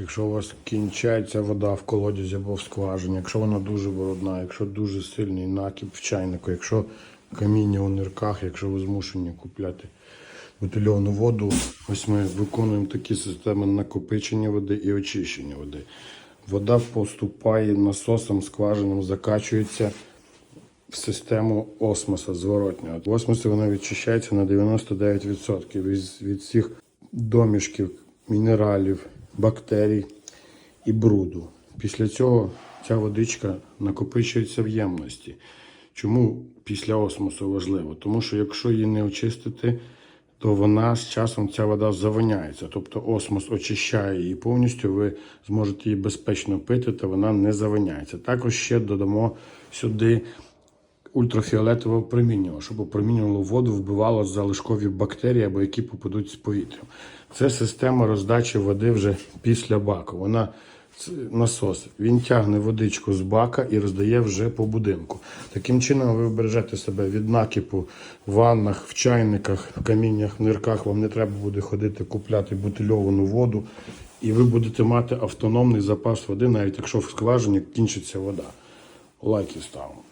Якщо у вас кінчається вода в колодязі або в скважині, якщо вона дуже брудна, якщо дуже сильний накіп в чайнику, якщо каміння у нирках, якщо ви змушені купляти бутильовану воду, ось ми виконуємо такі системи накопичення води і очищення води. Вода поступає насосом, скважинам, закачується в систему осмоса зворотнього. В осмосі вона відчищається на 99% від, від всіх домішків, мінералів, бактерій і бруду. Після цього ця водичка накопичується в ємності. Чому після осмосу важливо? Тому що якщо її не очистити, то вона з часом ця вода завоняється. Тобто осмос очищає її повністю, ви зможете її безпечно пити, та вона не завоняється. Також ще додамо сюди ультрафіолетового промінювання, щоб опромінювало воду, вбивало залишкові бактерії або які попадуть з повітрям. Це система роздачі води вже після баку. Вона насос. Він тягне водичку з бака і роздає вже по будинку. Таким чином ви бережете себе від накипу в ваннах, в чайниках, в каміннях, в нирках. Вам не треба буде ходити купляти бутильовану воду, і ви будете мати автономний запас води, навіть якщо в скважині кінчиться вода. Лайки ставимо.